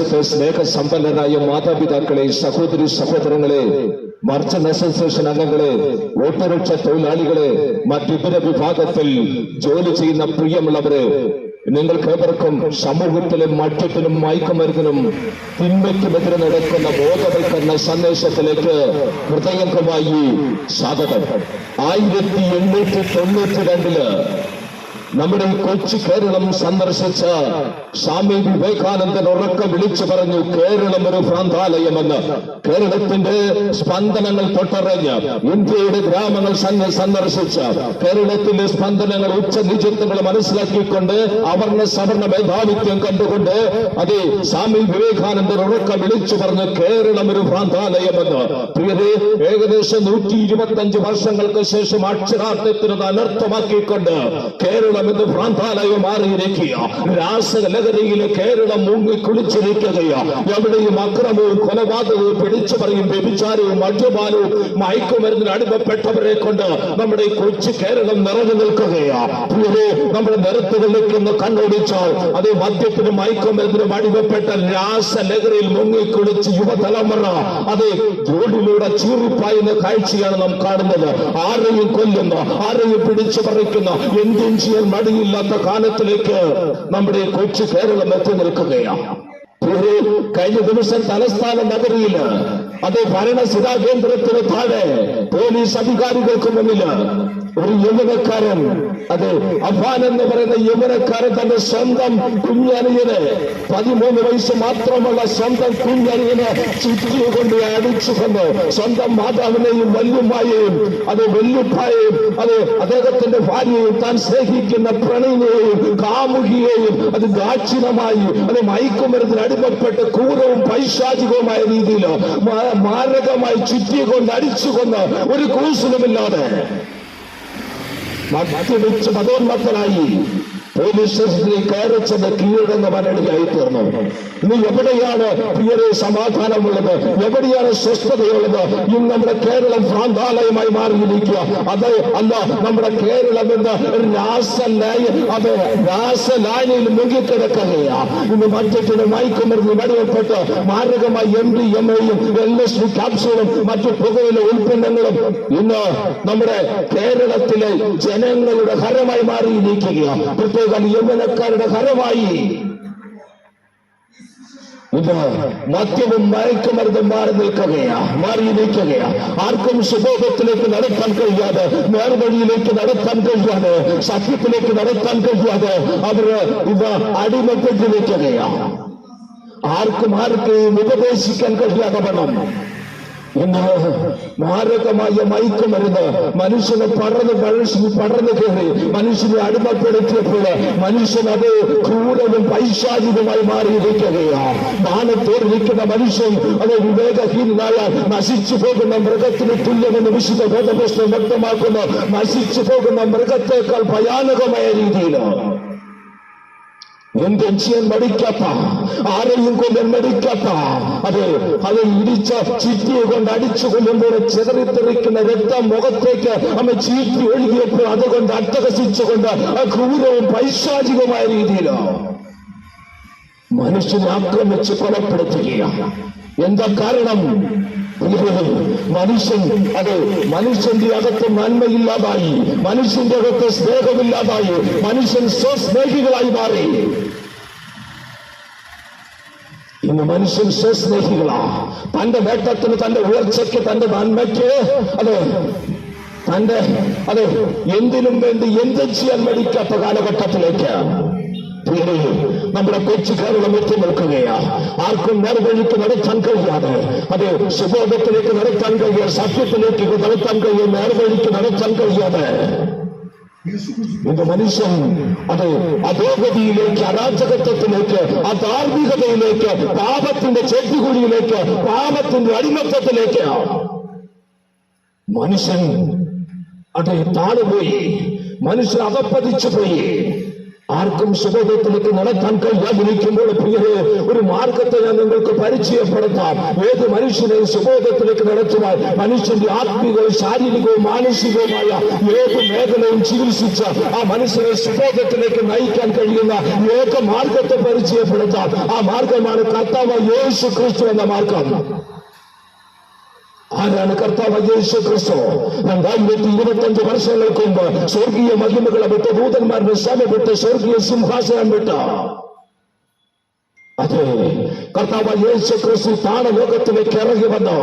വിദേശത്തെ സ്നേഹസമ്പന്നരായ മാതാപിതാക്കളെ സഹോദരി സഹോദരങ്ങളെ മർച്ചന്റ് അസോസിയേഷൻ അംഗങ്ങളെ ഓട്ടോറിക്ഷ തൊഴിലാളികളെ മറ്റിതര വിഭാഗത്തിൽ ജോലി ചെയ്യുന്ന പ്രിയമുള്ളവരെ നിങ്ങൾക്കേവർക്കും സമൂഹത്തിലെ മറ്റത്തിനും മയക്കുമരുന്നിനും തിന്മയ്ക്കുമെതിരെ നടക്കുന്ന ബോധവൽക്കരണ സന്ദേശത്തിലേക്ക് ഹൃദയംഗമായി സ്വാഗതം. ആയിരത്തി എണ്ണൂറ്റി തൊണ്ണൂറ്റി രണ്ടിൽ നമ്മുടെ ഈ കൊച്ചു കേരളം സന്ദർശിച്ച സ്വാമി വിവേകാനന്ദൻ ഉറക്കം വിളിച്ചു പറഞ്ഞു കേരളം ഒരു ഭ്രാന്താലയമെന്ന്. കേരളത്തിന്റെ സ്പന്ദനങ്ങൾ തൊട്ടറിഞ്ഞ് ഇന്ത്യയുടെ ഗ്രാമങ്ങൾ സന്ദ- സന്ദർശിച്ച കേരളത്തിന്റെ സ്പന്ദനങ്ങൾ ഉച്ച നിജത്വങ്ങൾ മനസ്സിലാക്കിക്കൊണ്ട് അവർണ സവർണ മേധാവിത്വം കണ്ടുകൊണ്ട് അതെ സ്വാമി വിവേകാനന്ദൻ ഉറക്കം വിളിച്ചു പറഞ്ഞു കേരളം ഒരു ഭ്രാന്താലയമെന്ന്. പ്രിയരെ ഏകദേശം നൂറ്റി ഇരുപത്തി അഞ്ച് വർഷങ്ങൾക്ക് ശേഷം അക്ഷരാർത്ഥത്തിന് അനർത്ഥമാക്കിക്കൊണ്ട് കേരളം ഇന്ന് ഭ്രാന്താലയം മാറിയിരിക്കുക. രാസലഹരിയിലെ കേരളം മുങ്ങി കുളിച്ചിരിക്കുകയോ എവിടെയും അക്രമവും കൊലപാതകവും പിടിച്ചു പറയും വ്യഭിചാരവും മദ്യപാനവും മയക്കുമരുന്നിന് അടിമപ്പെട്ടവരെ കൊണ്ട് നമ്മുടെ കൊച്ചു കേരളം നിറഞ്ഞു നിൽക്കുകയാ. നമ്മുടെ നിരത്തുകളിലേക്ക് ഒന്ന് കണ്ണോടിച്ചാൽ അത് മദ്യത്തിനും മയക്കുമരുന്നിനും അടിമപ്പെട്ട രാസലഹരിയിൽ മുങ്ങിക്കുളിച്ച് യുവതലമുറ അത് റോഡിലൂടെ ചീറിപ്പായുന്ന കാഴ്ചയാണ് നാം കാണുന്നത്. ആരെയും കൊല്ലുന്ന ആരെയും പിടിച്ചു പറിക്കുന്ന എന്തും ചെയ്യാൻ മടിയില്ലാത്ത കാലത്തിലേക്ക് നമ്മുടെ കൊച്ചു കേരളം എത്തി നിൽക്കുകയാണ്. കഴിഞ്ഞ ദിവസം തലസ്ഥാന നഗരിയിൽ അത് ഭരണസിരാ കേന്ദ്രത്തിന് താഴെ പോലീസ് അധികാരികൾക്ക് മുന്നിൽ ഒരു യൗവനക്കാരൻ അത് അഫാൻ എന്ന് പറയുന്ന യൗവനക്കാരൻ തന്റെ സ്വന്തം കുഞ്ഞനിയനെ പതിമൂന്ന് വയസ്സ് മാത്രമുള്ള സ്വന്തം കുഞ്ഞനിയനെ ചുറ്റിക്കൊണ്ട് അടിച്ചു കൊണ്ട് സ്വന്തം മാതാവിനെയും വല്യമ്മയെയും അത് വല്യുപ്പായെയും അത് അദ്ദേഹത്തിന്റെ ഭാര്യയെയും താൻ സ്നേഹിക്കുന്ന പ്രണയിനെയും കാമുകിയെയും അത് ദാക്ഷിണമായി അത് മയക്കുമരത്തിന് അടിമപ്പെട്ട് ക്രൂരവും പൈശാചികവുമായ രീതിയിൽ മാ- മാരകമായി ചുറ്റിക്കൊണ്ട് അടിച്ചുകൊണ്ട് ഒരു കൂസലുമില്ലാതെ മദ്യപിച്ച് മതോന്മത്തനായി. പോലീസ് വിശ്വസത്തിൽ കയറിച്ചത് കീഴടങ്ങ മരടിയായി തീർന്നു ഇന്ന് എവിടെയാണ് പ്രിയരെ സമാധാനമുള്ളത്? എവിടെയാണ് സ്വസ്ഥതയുള്ളത് ഇന്ന് നമ്മുടെ കേരളം ഭ്രാന്താലയമായി മാറിയിരിക്കുക. അത് അല്ല നമ്മുടെ കേരളം എന്ന് രാസലായ അത് രാസലായനിൽ മുങ്ങിക്കിടക്കുകയാണ് ഇന്ന് മറ്റൊരു മയക്കുമരുന്ന് വെടിവെപ്പെട്ട് മാരകമായി എം ഡി എം എയും എൽ എസ് ഡി ക്യാപ്സൂളും മറ്റു പുകയില ഉൽപ്പന്നങ്ങളും ഇന്ന് നമ്മുടെ കേരളത്തിലെ ജനങ്ങളുടെ ഹരമായി മാറിയിരിക്കുകയാണ് പ്രത്യേക യൗവനക്കാരുടെ ഹരമായി ഇത് മദ്യവും മയക്കുമരുന്നും മാറി നിൽക്കുകയാ മാറി നിൽക്കുകയാ ആർക്കും സുബോധത്തിലേക്ക് നടത്താൻ കഴിയാതെ നേർവഴിയിലേക്ക് നടത്താൻ കഴിയാതെ സത്യത്തിലേക്ക് നടത്താൻ കഴിയാതെ അവർ ഇത് അടിമപ്പെട്ട് നിൽക്കുകയാ ആർക്കും ആർക്കും ഉപദേശിക്കാൻ കഴിയാതെ വേണം ഇന്ന് മാരകമായ മയക്കുമരുന്ന് മനുഷ്യനെ പടർന്ന് മനുഷ്യന് പടർന്നു കയറി മനുഷ്യനെ അടിമപ്പെടുത്തിയപ്പോൾ മനുഷ്യൻ അത് ക്രൂരവും പൈശാചികമായി മാറിയിരിക്കുകയാണ്. മാനത്തോടിരിക്കുന്ന മനുഷ്യൻ അത് വിവേകഹീനനായ നശിച്ചു പോകുന്ന മൃഗത്തിന് തുല്യമെന്ന് വിശുദ്ധ ബോധപ്രശ്നം വ്യക്തമാക്കുന്നു. നശിച്ചു പോകുന്ന മൃഗത്തെക്കാൾ ഭയാനകമായ രീതിയിൽ എന്തും ചെയ്യാൻ മടിക്കാത്ത ആരെയും കൊല്ലാൻ മടിക്കാത്ത അത് അത് ഇടിച്ച ചിറ്റിയെ കൊണ്ട് അടിച്ചു കൊല്ലുമ്പോൾ ചിതറിത്തെറിക്കുന്ന രക്തം മുഖത്തേക്ക് അമ്മ ചീറ്റി ഒഴുകിയപ്പോൾ അതുകൊണ്ട് അട്ടഹസിച്ചുകൊണ്ട് ആ ക്രൂരവും പൈശാചികമായ രീതിയിലോ മനുഷ്യനെ ആക്രമിച്ച് കൊലപ്പെടുത്തുകയാണ്. എന്താ കാരണം? മനുഷ്യൻ അത് മനുഷ്യന്റെ അകത്ത് നന്മയില്ലാതായി മനുഷ്യന്റെ അകത്ത് സ്നേഹമില്ലാതായി മനുഷ്യൻ സ്വസ്നേഹികളായി മാറി ഇന്ന് മനുഷ്യൻ സ്വസ്നേഹികളാ തന്റെ നേട്ടത്തിന് തന്റെ ഉയർച്ചയ്ക്ക് തന്റെ നന്മയ്ക്ക് അത് തന്റെ അത് എന്തിനും വേണ്ടി എന്തും ചെയ്യാൻ മടിക്കാത്ത കാലഘട്ടത്തിലേക്ക് പ്രിയരേ, നമ്മുടെ കൊച്ചു കേരളം എത്തി നിൽക്കുകയാ ആർക്കും നേർവഴിക്ക് നടത്താൻ കഴിയാതെ. അത് സുബോധത്തിലേക്ക് നടത്താൻ കഴിയാതെ സത്യത്തിലേക്ക് നടത്താൻ കഴിയും നേർവഴിക്ക് നടത്താൻ കഴിയാതെ. ഇന്ന് മനുഷ്യൻ അത് അധോഗതിയിലേക്ക് അരാജകത്വത്തിലേക്ക് അധാർമികതയിലേക്ക് പാപത്തിന്റെ ചെട്ടിക്കുഴിയിലേക്ക് പാപത്തിന്റെ അടിമത്തത്തിലേക്ക്. മനുഷ്യൻ അത് താണുപോയി. മനുഷ്യൻ അകപ്പതിച്ചു പോയി ആർക്കും സുബോധത്തിലേക്ക് നടത്താൻ കഴിയാതിരിക്കുമ്പോൾ പ്രിയരെ ഒരു മാർഗത്തെ ഞാൻ നിങ്ങൾക്ക് പരിചയപ്പെടുത്താം. ഏത് മനുഷ്യനെയും സുബോധത്തിലേക്ക് നടത്തുവാൻ മനുഷ്യന്റെ ആത്മീയവും ശാരീരികവും മാനസികവുമായ ഏത് മേഖലയും ചികിത്സിച്ച് ആ മനുഷ്യനെ സുബോധത്തിലേക്ക് നയിക്കാൻ കഴിയുന്ന ഏക മാർഗത്തെ പരിചയപ്പെടുത്താം. ആ മാർഗമാണ് കർത്താവ് യേശു ക്രിസ്തു എന്ന മാർഗം. ആരാണ് കർത്താവ് യേശു ക്രിസ്തു? രണ്ടായിരത്തി ഇരുപത്തഞ്ച് വർഷങ്ങൾക്ക് മുമ്പ് സ്വർഗീയ മഹിമകളെ വിട്ട് ദൂതന്മാരുടെ സഭ വിട്ട് സ്വർഗീയ സിംഹാസനം വിട്ട. അതെ കർത്താവ് യേശു ക്രിസ്തു താണ ലോകത്തിലേക്ക് ഇറങ്ങി വന്നു.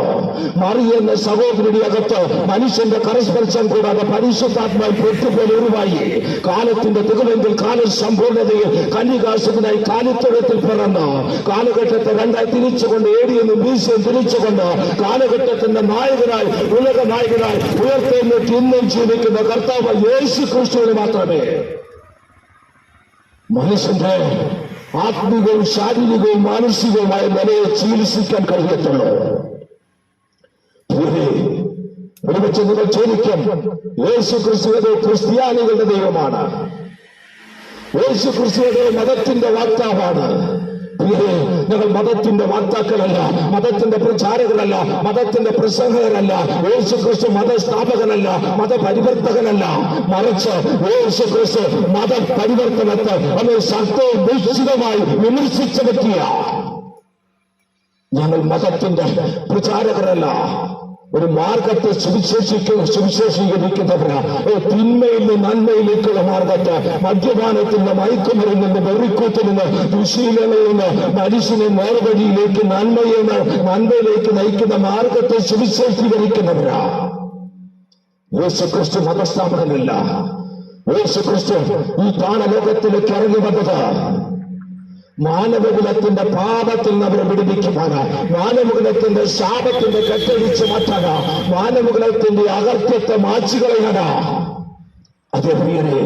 മറിയെന്ന സഹോദരിയുടെ അകത്ത് മനുഷ്യന്റെ കരസ്പർശം കൂടാതെ പരിശുദ്ധാത്മാവ് പൊട്ടുപോലെ ഉരുവായി. കാലത്തിന്റെ തികവെങ്കിൽ കാല സമ്പൂർണതയിൽ കന്യകാശത്തിനായി കാലിത്തൊഴത്തിൽ പിറന്നു. കാലഘട്ടത്തെ രണ്ടായി തിരിച്ചുകൊണ്ട് ഏടിയെന്നും വീശിയും തിരിച്ചുകൊണ്ട് കാലഘട്ടത്തിന്റെ നായകനായി ഉലക നായകനായി ഉയർത്തെഴുന്നേറ്റ് ഇന്നും ജീവിക്കുന്ന കർത്താവ് യേശു ക്രിസ്തുവിന് മാത്രമേ. മനുഷ്യന്റെ ആത്മികവും ശാരീരികവും മാനസികവുമായ നിലയെ ചികിത്സിക്കാൻ കഴിയത്തുള്ളൂ. ഒരുപക്ഷെ നിങ്ങൾ ചോദിക്കും യേശു ക്രിസ്തുവിന്റെ ക്രിസ്ത്യാനികളുടെ ദൈവമാണ്? യേശു ക്രിസ്തുവിന്റെ മതത്തിന്റെ വാക്താവാണ് പ്രിയരേ, ഞങ്ങൾ മതത്തിന്റെ വാർത്താക്കളല്ല മതത്തിന്റെ പ്രചാരകരല്ല മതത്തിന്റെ പ്രസംഗകരല്ല യേശു ക്രിസ്തു മതസ്ഥാപകനല്ല മതപരിവർത്തകനല്ല. മറിച്ച് യേശു ക്രിസ്തു മതപരിവർത്തനത്തെ അത് ശക്തവും നിശ്ചിതമായി വിമർശിച്ചു പറ്റിയ ഞങ്ങൾ മതത്തിന്റെ പ്രചാരകരല്ല ഒരു മാർഗത്തെ സുവിശേഷിക്കും സുവിശേഷീകരിക്കുന്നവരാണ് തിന്മയിൽ നിന്ന് നന്മയിലേക്കുള്ള മാർഗത്തെ മദ്യപാനത്തിന്റെ മയക്കുമരിൽ നിന്ന് വെറിക്കൂത്തിൽ നിന്ന് ദുശീലങ്ങളിൽ നിന്ന് മനുഷ്യനെ നേർവഴിയിലേക്ക് നന്മയിൽ നിന്ന് നന്മയിലേക്ക് നയിക്കുന്ന മാർഗത്തെ സുവിശേഷീകരിക്കുന്നവരാ. യേശു ക്രിസ്തു യേശുക്രിസ്തു യേശു ക്രിസ്തു ഈ താണലോകത്തിലേക്ക് ഇറങ്ങി വന്നത്. മാനവകുലത്തിന്റെ പാപത്തിൽ നിന്ന് അവരെ വിടുവിക്കുവാന് മാനവകുലത്തിന്റെ ശാപത്തിന്റെ കെട്ടടിച്ച് മാറ്റുക മാനവകുലത്തിന്റെ അകർത്യത്തെ മാച്ചുകളയുക അതേ പ്രിയരെ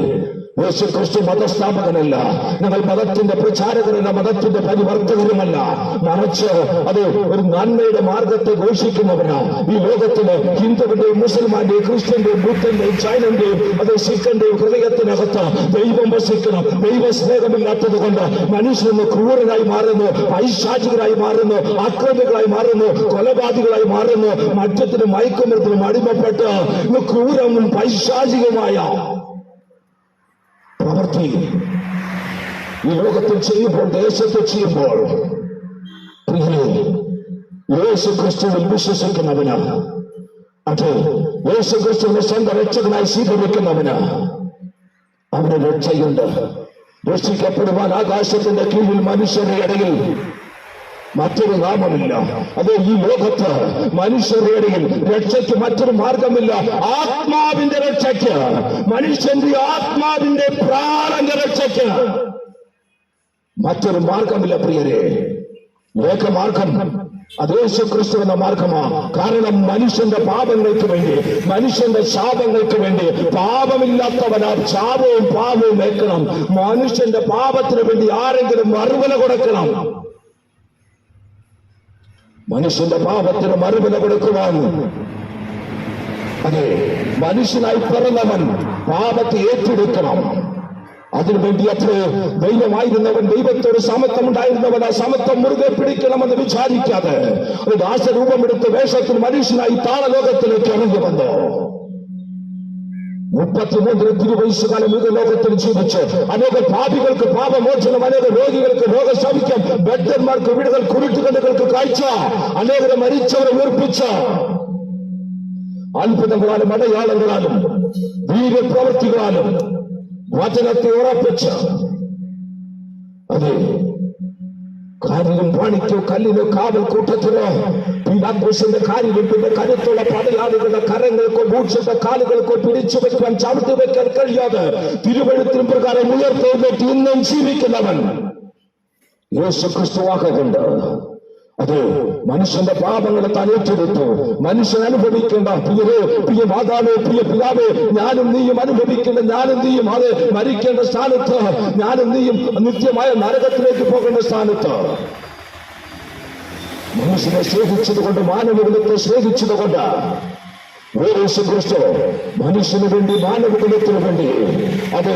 യേശു ക്രിസ്തു മതസ്ഥാപകനല്ല. ഞങ്ങൾ മതത്തിന്റെ പ്രചാരകരല്ല മതത്തിന്റെ പരിവർത്തകരുമല്ല. മറിച്ച് അത് ഒരു നന്മയുടെ മാർഗത്തെ ഘോഷിക്കുന്നവരാണ് ഈ ലോകത്തിൽ ഹിന്ദുവിന്റെയും മുസൽമാന്റെയും ക്രിസ്ത്യന്റെയും ബുദ്ധന്റെയും ചൈനന്റെയും അത് സിഖന്റെയും ഹൃദയത്തിനകത്ത് ദൈവം വസിക്കണം. ദൈവ സ്നേഹമില്ലാത്തത് കൊണ്ട് മനുഷ്യന് ക്രൂരനായി മാറുന്നു ഐശാചികരായി മാറുന്നു ആക്രമികളായി മാറുന്നു കൊലപാതകളായി മാറുന്നു മദ്യത്തിനും മയക്കുമരത്തിനും അടിമപ്പെട്ട് ക്രൂരവും പൈശാചികമായ പ്രവൃത്തി ഈ ലോകത്തിൽ ചെയ്യുമ്പോൾ ദേശത്ത് ചെയ്യുമ്പോൾ പ്രിയരെ യേശു ക്രിസ്തുവിൽ വിശ്വസിക്കുന്നവന് അത് യേശു ക്രിസ്തുവിനെ സ്വന്തം രക്ഷകനായി സ്വീകരിക്കുന്നവന് അവന് രക്ഷയുണ്ട്. രക്ഷിക്കപ്പെടുവാൻ ആകാശത്തിന്റെ കീഴിൽ മനുഷ്യരുടെ ഇടയിൽ മറ്റൊരു നാമമില്ല. അത് ഈ ലോകത്ത് മനുഷ്യരുടെ ഇടയിൽ രക്ഷയ്ക്ക് മറ്റൊരു മാർഗമില്ല. ആത്മാവിന്റെ രക്ഷയ്ക്ക്. മനുഷ്യന്റെ ആത്മാവിന്റെ പ്രാണന്റെ രക്ഷയ്ക്ക്. മറ്റൊരു മാർഗമില്ല പ്രിയരെ. ഏകമാർഗം അത് യേശു ക്രിസ്തു എന്ന കാരണം മനുഷ്യന്റെ പാപങ്ങൾക്ക് വേണ്ടി മനുഷ്യന്റെ ശാപങ്ങൾക്ക് വേണ്ടി പാപമില്ലാത്തവനാ ശാപവും പാപവും ഏൽക്കണം. മനുഷ്യന്റെ പാപത്തിന് വേണ്ടി ആരെങ്കിലും മറുപല കൊടുക്കണം. മനുഷ്യന്റെ പാപത്തിന് മറുപല കൊടുക്കുവാൻ. അതെ മനുഷ്യനായി പിറന്നവൻ പാപത്തെ ഏറ്റെടുക്കണം. അതിനുവേണ്ടി അത്ര ദൈവമായിരുന്നവൻ ദൈവത്തോട് സമത്വം ഉണ്ടായിരുന്നവൻ ആ സമത്വം മുറുകെ പിടിക്കണമെന്ന് വിചാരിക്കാതെ ഒരു ദാസരൂപമെടുത്ത് വേഷത്തിൽ മനുഷ്യനായി താളലോകത്തിലേക്ക് ഇറങ്ങി വന്നു. മുപ്പത്തിമൂന്നിന് തിരുവയസ്സുകാലം ഇത് ലോകത്തിൽ ജീവിച്ച് അനേക പാപികൾക്ക് പാപമോചനം അനേക രോഗികൾക്ക് രോഗശമിക്കാം ബദ്ധന്മാർക്ക് വീടുകൾ കുരുട്ടുകണ്ണുകൾക്ക് കാഴ്ച അനേകരെ മരിച്ചവരെ ഉയർപ്പിച്ച അത്ഭുതങ്ങളാലും അടയാളങ്ങളാലും വീര്യപ്രവൃത്തികളാലും വചനത്തെ ഉറപ്പിച്ച് അതെ കാരിലും പാണിക്കോ കല്ലിലോ കാവൽ കൂട്ടത്തിലോ പീലാഘോഷന്റെ കാര്യത്തിന്റെ കരുത്തുള്ള പടയാളികളുടെ കരങ്ങൾക്കോ ഭൂക്ഷന്റെ കാലുകൾക്കോ പിടിച്ചു വെക്കാൻ ചവിട്ടി വെക്കാൻ കഴിയാതെ തിരുവഴുത്തിനും പ്രകാരം ഉയർത്തെഴുന്നേറ്റ് ഇന്നും ജീവിക്കുന്നവൻ. യേശു ക്രിസ്തുവാക്കുന്നുണ്ട് അത് മനുഷ്യന്റെ പാപങ്ങളെ തലയിച്ചെടുത്തു മനുഷ്യൻ അനുഭവിക്കേണ്ട പ്രിയരേ പ്രിയ മാതാവേ പ്രിയ പിതാവേ ഞാനും നീയും അനുഭവിക്കേണ്ട ഞാനും നീയും അത് മരിക്കേണ്ട സ്ഥാനത്ത് ഞാനും നീയും നിത്യമായ നരകത്തിലേക്ക് പോകേണ്ട സ്ഥാനത്ത്. മനുഷ്യനെ സ്നേഹിച്ചതുകൊണ്ട് മാനവകുലത്തെ സ്നേഹിച്ചതുകൊണ്ട് യേശു ക്രിസ്തു മനുഷ്യന് വേണ്ടി മാനവകുലത്തിന് വേണ്ടി. അതെ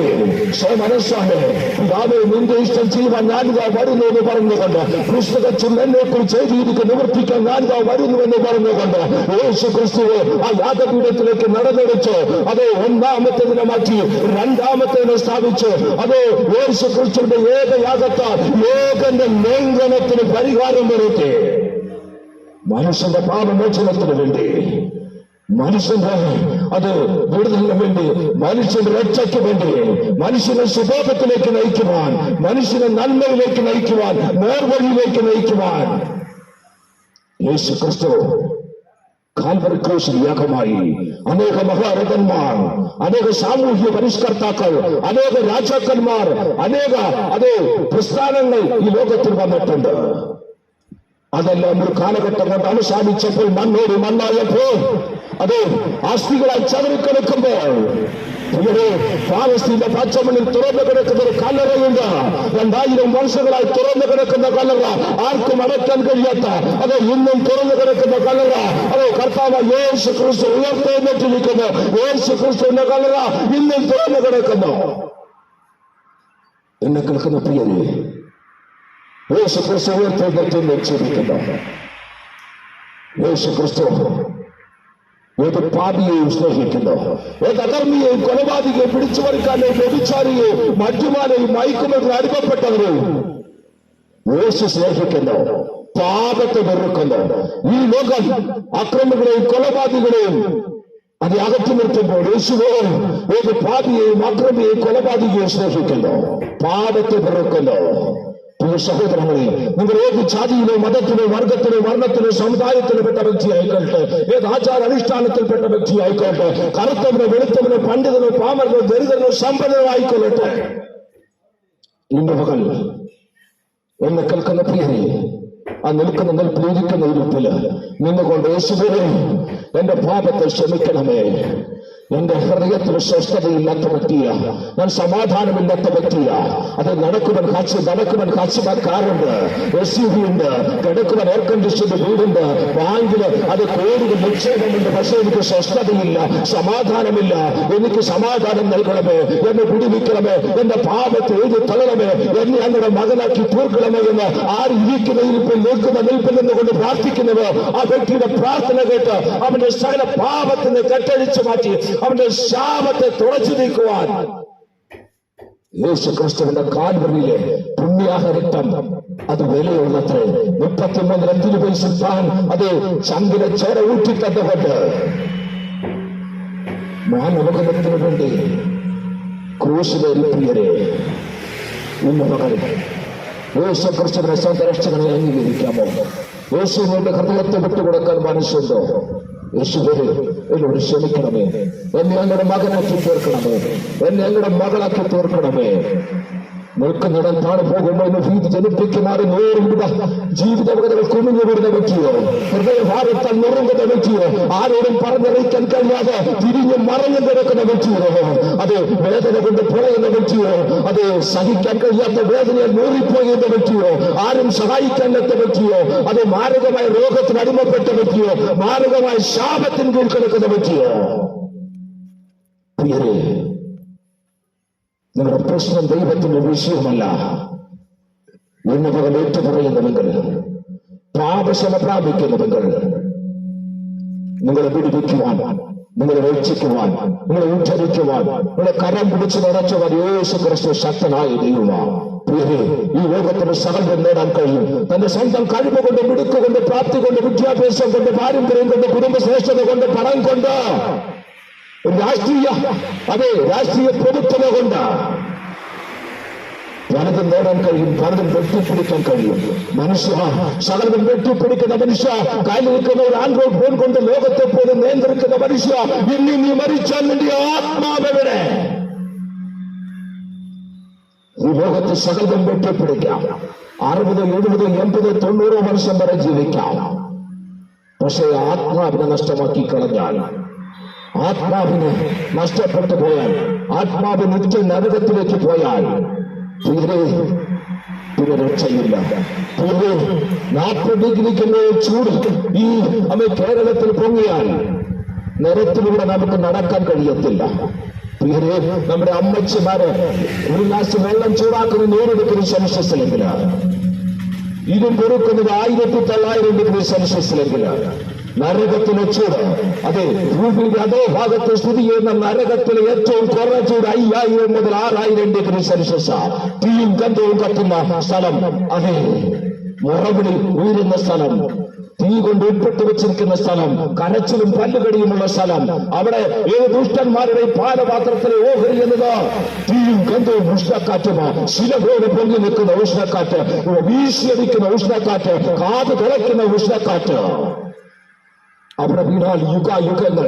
സ്വമനസ്സാണ് പിതാവേ നിന്റെ ഇഷ്ടം ചെയ്യുവാൻ ഞാനിതാ വരുന്നു എന്ന് പറഞ്ഞുകൊണ്ട് പുസ്തകത്തിൽ എന്നെ കുറിച്ച് എഴുതിയിരിക്കുന്ന നിവർത്തിക്കാൻ ഞാനിതാ വരുന്നു എന്ന് പറഞ്ഞുകൊണ്ട് യേശു ക്രിസ്തു ആ യാഗപീഠത്തിലേക്ക് നടന്നെടുത്ത് അതെ ഒന്നാമത്തേതിനെ മാറ്റി രണ്ടാമത്തേതിനെ സ്ഥാപിച്ചു അതെ യേശു ക്രിസ്തുവിന്റെ ഏക യാഗത്താൽ ഏകന്റെ ലംഘനത്തിന് പരിഹാരം വരുത്തി മനുഷ്യന്റെ പാപമോചനത്തിന് വേണ്ടി. മനുഷ്യന്റെ അത് വിടുതലിന് വേണ്ടി മനുഷ്യന്റെ രക്ഷയ്ക്ക് വേണ്ടി മനുഷ്യനെ സ്വഭാവത്തിലേക്ക് നയിക്കുവാൻ മനുഷ്യനെ നന്മയിലേക്ക് നയിക്കുവാൻ നേർവഴിയിലേക്ക് നയിക്കുവാൻ. യേശു ക്രിസ്തു കാൽവറി യാഗമായി അനേക മഹാരഥന്മാർ അനേക സാമൂഹ്യ പരിഷ്കർത്താക്കൾ അനേക രാജാക്കന്മാർ അനേക അതേ പ്രസ്ഥാനങ്ങൾ ഈ ലോകത്തിൽ വന്നിട്ടുണ്ട്. അതെല്ലാം ഒരു കാലഘട്ടം കൊണ്ട് അവസാനിച്ചപ്പോൾ മണ്ണോട് മണ്ണായപ്പോൾ അത് ആസ്തികളായി ചതറിക്കിടക്കുമ്പോൾ ഇവിടെ പാലസ്തീന്റെ പച്ചമണ്ണിൽ തുറന്നു കിടക്കുന്ന ഒരു കല്ലറയുണ്ട്. രണ്ടായിരം വർഷങ്ങളായി തുറന്നു കിടക്കുന്ന കല്ലറ. ആർക്കും അടക്കാൻ കഴിയാത്ത അത് ഇന്നും തുറന്നു കിടക്കുന്ന കല്ലറ. അത് കർത്താവ് യേശു ക്രിസ്തു ഉയർത്തെഴുന്നേറ്റിരിക്കുന്നു. യേശു ക്രിസ്തുവിന്റെ കല്ലറ ഇന്നും തുറന്നു കിടക്കുന്നു. എന്നെ കേൾക്കുന്ന പ്രിയരെ യേശു ക്രിസ്തു ഉയർത്തെഴുന്നേറ്റ് വെച്ചിരിക്കുന്നു യേശു ക്രിസ്തു ഏത് പാപിയെയും സ്നേഹിക്കുന്നു. ഏത് അധർമ്മിയെയും കൊലപാതകയും പിടിച്ചു പറിക്കാനെയും വ്യഭിചാരിയെയും മറ്റുമാനെയും മയക്കുമെന്ന് അനുഭവപ്പെട്ടവരെയും യേശു സ്നേഹിക്കുന്നു. പാപത്തെ വെറുക്കുന്നു. ഈ ലോകം അക്രമികളെയും കൊലപാതകളെയും അത് അകറ്റി നിർത്തുമ്പോൾ യേശുവോ ഏത് പാപിയെയും അക്രമിയെയും കൊലപാതകയെയും സ്നേഹിക്കുന്നു. പാപത്തെ വെറുക്കുന്നു. പ്രിയ സഹോദരങ്ങളെ നിങ്ങൾ ഏത് ജാതിയിലോ മതത്തിലോ വർഗത്തിലോ വർണത്തിലോ സമുദായത്തിലോ പെട്ട വ്യക്തി ആയിക്കോട്ടെ ഏത് ആചാര അനുഷ്ഠാനത്തിൽപ്പെട്ട വ്യക്തി ആയിക്കോട്ടെ കറുത്തവനോ വെളുത്തവനോ പണ്ഡിതനോ പാമരനോ ദരിദ്രനോ സമ്പന്നനോ ആയിക്കൊള്ളട്ടെ. നിന്റെ മകൾ എന്നെ കേൾക്കുന്ന പ്രിയരെ ആ നിൽക്കുന്ന നിൽപ്പിലിരിക്കുന്ന ഇരുപ്പിൽ നിന്നുകൊണ്ട് യേശുവിനെ എന്റെ പാപത്തെ ക്ഷമിക്കണമേ. എന്റെ ഹൃദയത്തിൽ സ്വസ്ഥതയില്ലാത്ത വ്യക്തിയ ഞാൻ സമാധാനമില്ലാത്ത വ്യക്തിയ അത് നടക്കുവാൻ കാച്ച് നടക്കുവാൻ കാഴ്ചമാർ കാറുണ്ട് എസ് യു വി ഉണ്ട് കിടക്കുവാൻ എയർ കണ്ടീഷൻഡ് വീടുണ്ട്. ബാങ്കിൽ അത് കോടികൾ നിക്ഷേപമുണ്ട്. പക്ഷേ എനിക്ക് സ്വസ്ഥതയില്ല സമാധാനമില്ല. എനിക്ക് സമാധാനം നൽകണമേ എന്നെ പിടിവിക്കണമേ എന്റെ പാപത്തെ എഴുതി തള്ളണമേ എന്നെ അങ്ങയുടെ മകനാക്കി തീർക്കണമേ എന്ന് ആര് ഇരിക്കുന്ന ഇരിപ്പിൽ നിൽക്കുന്ന നിൽപ്പിൽ നിന്നുകൊണ്ട് പ്രാർത്ഥിക്കുന്നവോ ആ വ്യക്തിയുടെ പ്രാർത്ഥന കേട്ട് അവന്റെ സകല പാപത്തിന് കെട്ടഴിച്ചു മാറ്റി അവന്റെ ശാപത്തെ തുറച്ചു നീക്കുവാൻ. യേശു ക്രിസ്തുവിന്റെ കാൽവറിയിലെ പുണ്യാഹരക്തം അത് വിലയുള്ളത്രേ. മുപ്പത്തിമൂന്ന് അഞ്ചിന് പൈസ താൻ അത് ചങ്കിലെ ചോര ഊറ്റി തന്നുകൊണ്ട് മാനവകത്തിന് വേണ്ടി ക്രൂശിലെ പ്രിയരെ ഇന്ന് പകരം. യേശു ക്രിസ്തുവിനെ സ്വന്തം അംഗീകരിക്കാമോ യേശുവിന്റെ ഹൃദയത്തെ വിട്ടുകൊടുക്കാൻ മനസ്സുണ്ടോ യേശുവേ എന്നോട് ക്ഷമിക്കണമേ. എന്നെ അങ്ങയുടെ മകനാക്കി തീർക്കണമേ. എന്നെ അങ്ങയുടെ മകളാക്കി തീർക്കണമേ. നിൽക്കുന്നിടം താഴെ പോകുമ്പോൾ ഭീതി ജനിപ്പിക്കുമാറി നേരിടുക. ജീവിതവേദന കുമിഞ്ഞു വിടുന്ന വ്യക്തിയോ ഹൃദയഭാരത്താൽ നിറഞ്ഞത വ്യക്തിയോ ആരോടും പറഞ്ഞറിയിക്കാൻ കഴിയാതെ തിരിഞ്ഞു മറഞ്ഞു കിടക്കുന്ന വ്യക്തിയോ അത് വേദന കൊണ്ട് പുറയുന്ന വ്യക്തിയോ അത് സഹിക്കാൻ കഴിയാത്ത വേദനയെ മൂറിപ്പോകുന്ന വ്യക്തിയോ ആരും സഹായിക്കാൻ എത്ത വ്യക്തിയോ അത് മാരകമായ രോഗത്തിന് അടിമപ്പെട്ട വ്യക്തിയോ മാരകമായ ശാപത്തിന് കീഴ്ക്കിടക്കുന്ന വ്യക്തിയോ. നിങ്ങളുടെ പ്രശ്നം ദൈവത്തിന്റെ വിഷയമല്ല. എന്ന് പകൽ ഏറ്റുപറയുന്നുവെങ്കിൽ പാപശമ പ്രാപിക്കുന്നുവെങ്കിൽ നിങ്ങളെ പിടിപ്പിക്കുവാൻ നിങ്ങളെ രക്ഷിക്കുവാൻ നിങ്ങളെ ഉദ്ധരിക്കുവാൻ നിങ്ങളെ കരം പിടിച്ച് നിറച്ചവർ യേശു ക്രിസ്തു ശക്തനായ ദൈവമാണ് ഈ ലോകത്തിന് സകലം നേടാൻ കഴിയും. തന്റെ സ്വന്തം കഴിവ് കൊണ്ട് മിടുക്ക് കൊണ്ട് പ്രാപ്തി കൊണ്ട് വിദ്യാഭ്യാസം കൊണ്ട് പാരമ്പര്യം കൊണ്ട് കുടുംബശ്രേഷ്ഠത കൊണ്ട് പണം കൊണ്ട്. രാഷ്ട്രീയ അതെ രാഷ്ട്രീയ പ്രഭുത്വത കൊണ്ട് പലതും നേടാൻ കഴിയും പലതും വെട്ടിപ്പിടിക്കാൻ കഴിയും. മനുഷ്യ സകലതും വെട്ടിപ്പിടിക്കുന്ന മനുഷ്യ കയ്യിൽ നിൽക്കുന്ന ഒരു ആൻഡ്രോയിഡ് ഫോൺ കൊണ്ട് ലോകത്തെ പോലും നിയന്ത്രിക്കുന്ന മനുഷ്യ ഇനി നീ മരിച്ചാൽ നിന്റെ ആത്മാവെവിടെ ഈ ലോകത്ത് സകലതും വെട്ടിപ്പിടിക്കാം. അറുപത് എഴുപത് എൺപത് തൊണ്ണൂറ് വർഷം വരെ ജീവിക്കാം. പക്ഷേ ആത്മാവിനെ നഷ്ടമാക്കി കളഞ്ഞാൽ ആത്മാവിന് നഷ്ടപ്പെട്ടു പോയാൽ ആത്മാവ് നിത്യ നരകത്തിലേക്ക് പോയാൽ തീരെ പിന്നെ രക്ഷയില്ല. തീരെ നാൽപ്പത് ഡിഗ്രിക്കുന്ന ചൂട് ഈ അമ്മ കേരളത്തിൽ പൊങ്ങിയാൽ നിരത്തിലൂടെ നമുക്ക് നടക്കാൻ കഴിയത്തില്ല. തീരെ നമ്മുടെ അമ്മച്ചിമാര് ഒരു ഗ്ലാസ് വെള്ളം ചൂടാക്കുന്ന നൂറെടുക്കുന്ന സെൻഷ്യസിലെങ്കിലാണ് ഇതും കൊടുക്കുന്നത് ആയിരത്തി തൊള്ളായിരം ഡിഗ്രി സെൽഷ്യസിലെങ്കിലാണ്. നരകത്തിലെ ചൂട്. അതെ ഭൂമിയുടെ അതേ ഭാഗത്ത് സ്ഥിതി ചെയ്യുന്ന നരകത്തിലെ ഏറ്റവും കുറഞ്ഞ ചൂട് അയ്യായിരം മുതൽ ആറായിരം ഡിഗ്രി സെൽഷ്യസ് തീയും കന്തവും കത്തുന്ന സ്ഥലം. അതെ മുറവിളി ഉയരുന്ന സ്ഥലം. തീ കൊണ്ട് ഉൾപ്പെട്ട് വെച്ചിരിക്കുന്ന സ്ഥലം. കരച്ചിലും പല്ലുകടിയുമുള്ള സ്ഥലം. അവിടെ ഏത് ദുഷ്ടന്മാരുടെ പാലപാത്രത്തിലെ ഓഹരി എന്നത്? തീയും ഗന്ധവും ഉഷ്ണക്കാറ്റുമോ. ശില പോലെ പൊങ്ങി നിൽക്കുന്ന ഉഷ്ണക്കാറ്റ്. വീശിയടിക്കുന്ന ഉഷ്ണക്കാറ്റ്. കാത് തിളയ്ക്കുന്ന ഉഷ്ണക്കാറ്റ്. അവിടെ വീണാൽ യുഗായുഗങ്ങൾ.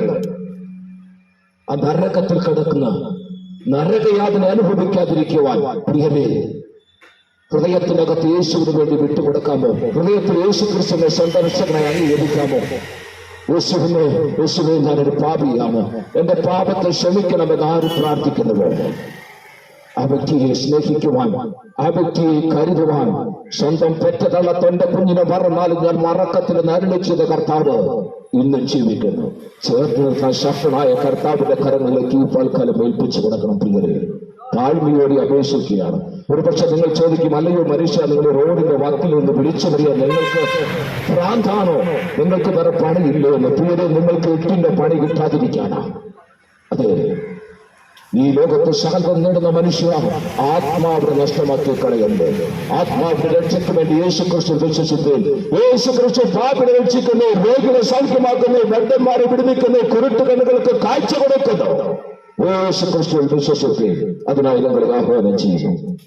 ആ നരകത്തിൽ കിടക്കുന്ന നരകയാതന അനുഭവിക്കാതിരിക്കുവാൻ പ്രിയമേ ഹൃദയത്തിനകത്ത് യേശുവിന് വേണ്ടി വിട്ടുകൊടുക്കാമോ? ഹൃദയത്തിൽ യേശു കൃഷ്ണനെ സ്വന്തം രക്ഷകനായി അംഗീകരിക്കാമോ? യേശുവിനെ യേശുവെ ഞാനൊരു പാപിയാണ്? എന്റെ പാപത്തെ ക്ഷമിക്കണമെന്ന് ആര് പ്രാർത്ഥിക്കുന്നുവോ? ആ വ്യക്തിയെ സ്നേഹിക്കുവാൻ ആ വ്യക്തിയെ കരുതുവാൻ സ്വന്തം പെറ്റതള്ള തൊണ്ട കുഞ്ഞിനെ മറന്നാലും ഞാൻ മറക്കത്തിന് നരളിച്ചത് കർത്താവ് ഇന്നും ജീവിക്കുന്നു. ചേർത്ത് നിർത്താൻ ശക്തനായ കർത്താവിന്റെ കരങ്ങളിലേക്ക് ഈ പൽക്കാലം ഏൽപ്പിച്ചു കൊടുക്കണം പ്രിയരെ. താഴ്മയോടെ അപേക്ഷിക്കുകയാണ്. ഒരുപക്ഷെ നിങ്ങൾ ചോദിക്കും അല്ലയോ മനുഷ്യ നിങ്ങൾ റോഡിന്റെ വാക്കിൽ നിന്ന് വിളിച്ചു പറയാൻ നിങ്ങൾക്ക് ഭ്രാന്താണോ നിങ്ങൾക്ക് വേറെ പണിയില്ലേ? എന്ന്. പ്രിയരെ നിങ്ങൾക്ക് എട്ടിന്റെ പണി കിട്ടാതിരിക്കാനാ. അതെ. ഈ ലോകത്ത് ശാന്തം നേടുന്ന മനുഷ്യ ആത്മാവിനെ നഷ്ടമാക്കി കളയുന്നത് ആത്മാവിന്റെ രക്ഷയ്ക്ക് വേണ്ടി യേശു ക്രിസ്തു വിശ്വസിച്ചു യേശു ക്രിസ്തു പാപിനെ രക്ഷിക്കുന്നു രോഗികളെ സൗഖ്യമാക്കുന്നു ബന്ധന്മാരെ വിടുവിക്കുന്നു കുരുട്ട് കണ്ണുകൾക്ക് കാഴ്ച കൊടുക്കുന്നു. യേശു ക്രിസ്തു വിശ്വസിച്ചു അതിനായി ഞങ്ങൾ ആഹ്വാനം ചെയ്യുന്നു.